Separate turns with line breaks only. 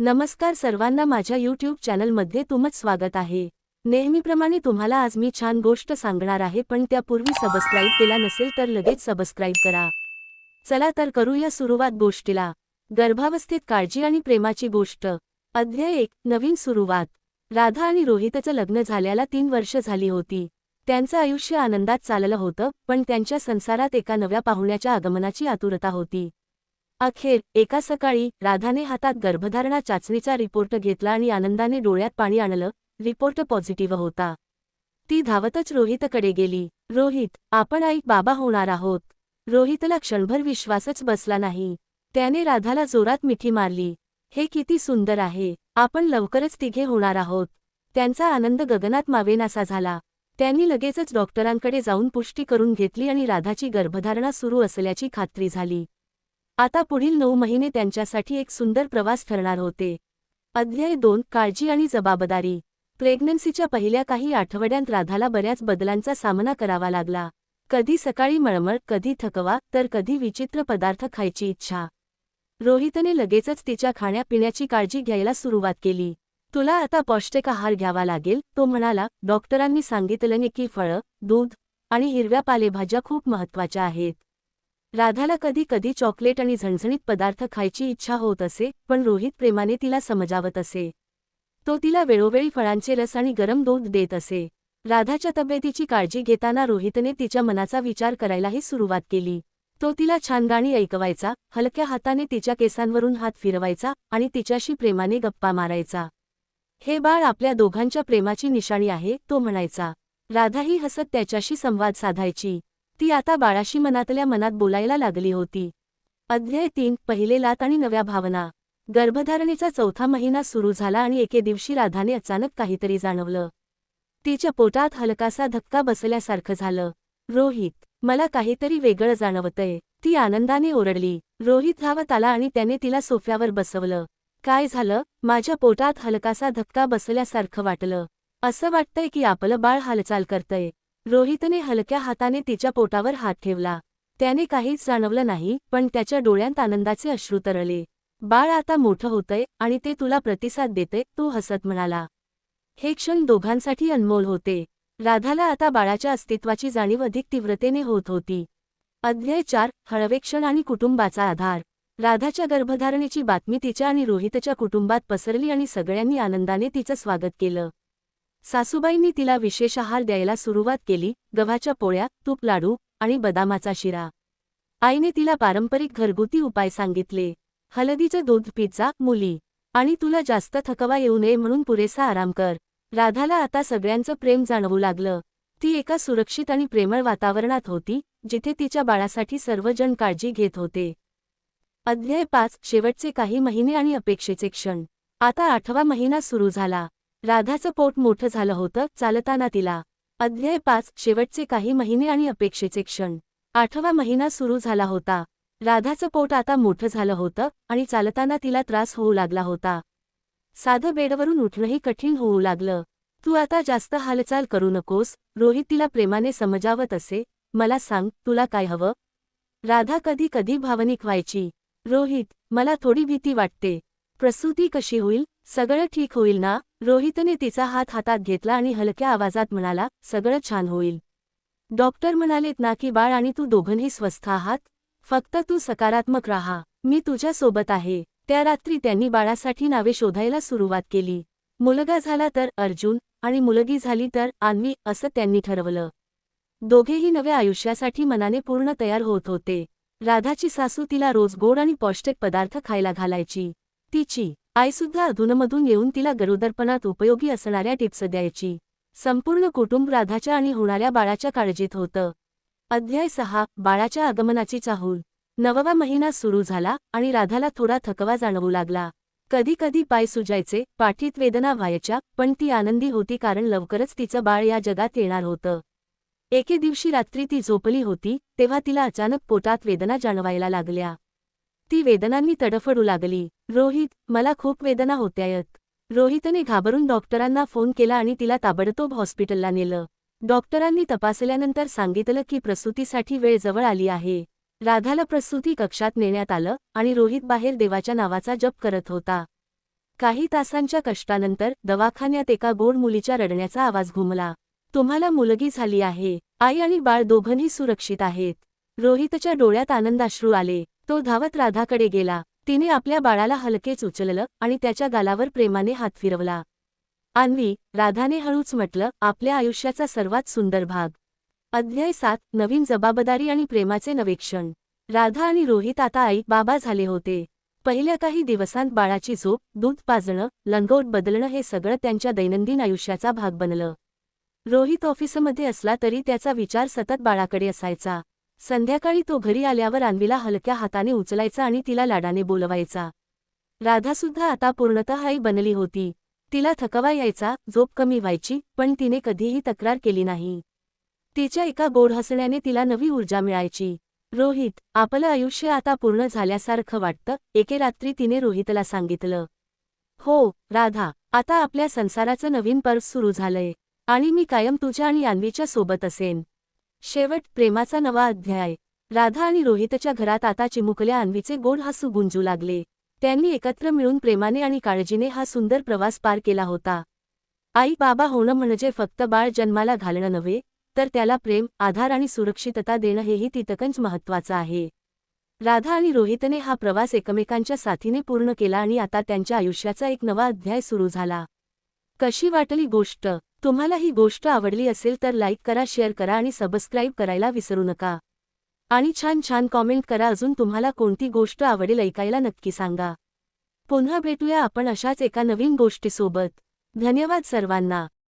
नमस्कार सर्वांना माझ्या यूट्यूब चॅनलमध्ये तुमच स्वागत आहे. नेहमीप्रमाणे तुम्हाला आज मी छान गोष्ट सांगणार आहे पण त्यापूर्वी सबस्क्राईब केला नसेल तर लगेच सबस्क्राईब करा. चला तर करूया सुरुवात गोष्टीला. गर्भावस्थेत काळजी आणि प्रेमाची गोष्ट. अध्याय एक नवीन सुरुवात. राधा आणि रोहितचं लग्न झाल्याला तीन वर्ष झाली होती. त्यांचं आयुष्य आनंदात चाललं होतं पण त्यांच्या संसारात एका नव्या पाहुण्याच्या आगमनाची आतुरता होती. अखेर एका सकाळी राधाने हातात गर्भधारणा चाचणीचा रिपोर्ट घेतला आणि आनंदाने डोळ्यात पाणी आणलं. रिपोर्ट पॉझिटिव्ह होता. ती धावतच रोहितकडे गेली. रोहित आपण आई बाबा होणार आहोत. रोहितला क्षणभर विश्वासच बसला नाही. त्याने राधाला जोरात मिठी मारली. हे किती सुंदर आहे. आपण लवकरच तिघे होणार आहोत. त्यांचा आनंद गगनात मावेनासा झाला. त्यांनी लगेचच डॉक्टरांकडे जाऊन पुष्टी करून घेतली आणि राधाची गर्भधारणा सुरू असल्याची खात्री झाली. आता पुढील नऊ महिने त्यांच्यासाठी एक सुंदर प्रवास ठरणार होते. अध्याय दोन काळजी आणि जबाबदारी. प्रेग्नन्सीच्या पहिल्या काही आठवड्यांत राधाला बऱ्याच बदलांचा सामना करावा लागला. कधी सकाळी मळमळ कधी थकवा तर कधी विचित्र पदार्थ खायची इच्छा. रोहितने लगेचच तिच्या खाण्यापिण्याची काळजी घ्यायला सुरुवात केली. तुला आता पौष्टिक आहार घ्यावा लागेल तो म्हणाला. डॉक्टरांनी सांगितलं की फळं दूध आणि हिरव्या पालेभाज्या खूप महत्त्वाच्या आहेत. राधाला कधी कधी चॉकलेट आणि झणझणीत पदार्थ खायची इच्छा होत असे पण रोहित प्रेमाने तिला समजावत असे. तो तिला वेळोवेळी फळांचे रस आणि गरम दूध देत असे. राधाच्या तब्येतीची काळजी घेताना रोहितने तिच्या मनाचा विचार करायलाही सुरुवात केली. तो तिला छान गाणी ऐकवायचा हलक्या हाताने तिच्या केसांवरून हात फिरवायचा आणि तिच्याशी प्रेमाने गप्पा मारायचा. हे बाळ आपल्या दोघांच्या प्रेमाची निशाणी आहे तो म्हणायचा. राधाही हसत त्याच्याशी संवाद साधायची. ती आता बाळाशी मनातल्या मनात बोलायला लागली होती. अध्याय तीन पहिले लात आणि नव्या भावना. गर्भधारणेचा चौथा महिना सुरू झाला आणि एके दिवशी राधाने अचानक काहीतरी जाणवलं. तिच्या पोटात हलकासा धक्का बसल्यासारखं झालं. रोहित मला काहीतरी वेगळं जाणवतंय. ती आनंदाने ओरडली. रोहित धावत आला आणि त्याने तिला सोफ्यावर बसवलं. काय झालं? माझ्या पोटात हलकासा धक्का बसल्यासारखं वाटलं. असं वाटतंय की आपलं बाळ हालचाल करतंय. रोहितने हलक्या हाताने तिच्या पोटावर हात ठेवला. त्याने काहीच जाणवलं नाही पण त्याच्या डोळ्यांत आनंदाचे अश्रू तरळले. बाळ आता मोठं होतंय आणि ते तुला प्रतिसाद देते तो हसत म्हणाला. हे क्षण दोघांसाठी अनमोल होते. राधाला आता बाळाच्या अस्तित्वाची जाणीव अधिक तीव्रतेने होत होती. अध्याय चार हळवेक्षण आणि कुटुंबाचा आधार. राधाच्या गर्भधारणेची बातमी तिच्या आणि रोहितच्या कुटुंबात पसरली आणि सगळ्यांनी आनंदाने तिचं स्वागत केलं. सासूबाईंनी तिला विशेष आहार द्यायला सुरुवात केली गव्हाच्या पोळ्या तूप लाडू आणि बदामाचा शिरा. आईने तिला पारंपरिक घरगुती उपाय सांगितले. हलदीचं दूध पिझ्झा मुली. आणि तुला जास्त थकवा येऊ नये म्हणून पुरेसा आराम कर. राधाला आता सगळ्यांचं प्रेम जाणवू लागलं. ती एका सुरक्षित आणि प्रेमळ वातावरणात होती जिथे तिच्या बाळासाठी सर्वजण काळजी घेत होते. अध्याय पाच शेवटचे काही महिने आणि अपेक्षेचे क्षण. आता आठवा महिना सुरू झाला. राधाचं पोट मोठं झालं होतं चालताना तिला. अध्याय पाच शेवटचे काही महिने आणि अपेक्षेचे क्षण. आठवा महिना सुरू झाला होता. राधाचं पोट आता मोठं झालं होतं आणि चालताना तिला त्रास होऊ लागला होता. साधं बेडवरून उठणंही कठीण होऊ लागलं. तू आता जास्त हालचाल करू नकोस रोहित तिला प्रेमाने समजावत असे मला सांग तुला काय हवं? राधा कधी कधी भावनिक व्हायची. रोहित मला थोडी भीती वाटते. प्रसूती कशी होईल? सगळं ठीक होईल ना? रोहितने तिचा हात हातात घेतला आणि हलक्या आवाजात म्हणाला सगळं छान होईल. डॉक्टर म्हणालेत ना की बाळ आणि तू दोघंही स्वस्थ आहात? फक्त तू सकारात्मक राहा. मी तुझ्या सोबत आहे. त्या रात्री त्यांनी बाळासाठी नावे शोधायला सुरुवात केली. मुलगा झाला तर अर्जुन आणि मुलगी झाली तर आन्वी असं त्यांनी ठरवलं. दोघेही नव्या आयुष्यासाठी मनाने पूर्ण तयार होत होते. राधाची सासू तिला रोज गोड आणि पौष्टिक पदार्थ खायला घालायची. तिची आईसुद्धा अधूनमधून येऊन तिला गरोदरपणात उपयोगी असणाऱ्या टिप्स द्यायची. संपूर्ण कुटुंब राधाच्या आणि होणाऱ्या बाळाच्या काळजीत होतं. अध्याय सहा बाळाच्या आगमनाची चाहूल. नववा महिना सुरू झाला आणि राधाला थोडा थकवा जाणवू लागला. कधी कधी पाय सुजायचे पाठीत वेदना व्हायच्या पण ती आनंदी होती कारण लवकरच तिचं बाळ या जगात येणार होतं. एके दिवशी रात्री ती झोपली होती तेव्हा तिला अचानक पोटात वेदना जाणवायला लागल्या. ती वेदनांनी तडफडू लागली. रोहित मला खूप वेदना होत्यायत. रोहितने घाबरून डॉक्टरांना फोन केला आणि तिला ताबडतोब हॉस्पिटलला नेलं. डॉक्टरांनी तपासल्यानंतर सांगितलं की प्रसूतीसाठी वेळ जवळ आली आहे. राधाला प्रसूती कक्षात नेण्यात आलं आणि रोहित बाहेर देवाच्या नावाचा जप करत होता. काही तासांच्या कष्टानंतर दवाखान्यात एका गोड मुलीच्या रडण्याचा आवाज घुमला. तुम्हाला मुलगी झाली आहे. आई आणि बाळ दोघंही सुरक्षित आहेत. रोहितच्या डोळ्यात आनंदाश्रू आले. तो धावत राधाकडे गेला. तिने आपल्या बाळाला हलकेच उचललं आणि त्याच्या गालावर प्रेमाने हात फिरवला. अन्वी राधाने हळूच म्हटलं आपल्या आयुष्याचा सर्वात सुंदर भाग. अध्याय सात नवीन जबाबदारी आणि प्रेमाचे नवेक्षण. राधा आणि रोहित आता आई बाबा झाले होते. पहिल्या काही दिवसांत बाळाची झोप दूध पाजणं लंगोट बदलणं हे सगळं त्यांच्या दैनंदिन आयुष्याचा भाग बनलं. रोहित ऑफिसमध्ये असला तरी त्याचा विचार सतत बाळाकडे असायचा. संध्याकाळी तो घरी आल्यावर अन्वीला हलक्या हाताने उचलायचा आणि तिला लाडाने बोलवायचा. राधासुद्धा आता पूर्णतः आई बनली होती. तिला थकवा यायचा झोप कमी व्हायची पण तिने कधीही तक्रार केली नाही. तिच्या एका गोड हसण्याने तिला नवी ऊर्जा मिळायची. रोहित आपलं आयुष्य आता पूर्ण झाल्यासारखं वाटतं एके रात्री तिने रोहितला सांगितलं. हो राधा आता आपल्या संसाराचं नवीन पर्व सुरू झालंय. आणि मी कायम तुझ्या आणि यान्वीच्या सोबत असेन. शेवट प्रेमाचा नवा अध्याय. राधा आणि रोहितच्या घरात आता चिमुकल्या अन्वीचे गोड हसू गुंजू लागले. त्यांनी एकत्र मिळून प्रेमाने आणि काळजीने हा सुंदर प्रवास पार केला होता. आई बाबा होणं म्हणजे फक्त बाळ जन्माला घालणं नव्हे तर त्याला प्रेम आधार आणि सुरक्षितता देणं हेही तितकंच महत्वाचं आहे. राधा आणि रोहितने हा प्रवास एकमेकांच्या साथीने पूर्ण केला आणि आता त्यांच्या आयुष्याचा एक नवा अध्याय सुरू झाला. कशी वाटली गोष्ट? तुम्हाला ही गोष्ट आवडली असेल तर लाईक करा शेअर करा आणि सबस्क्राईब करायला विसरू नका. आणि छान छान कॉमेंट करा. अजून तुम्हाला कोणती गोष्ट आवडेल ऐकायला नक्की सांगा. पुन्हा भेटूया आपण अशाच एका नवीन गोष्टीसोबत. धन्यवाद सर्वांना.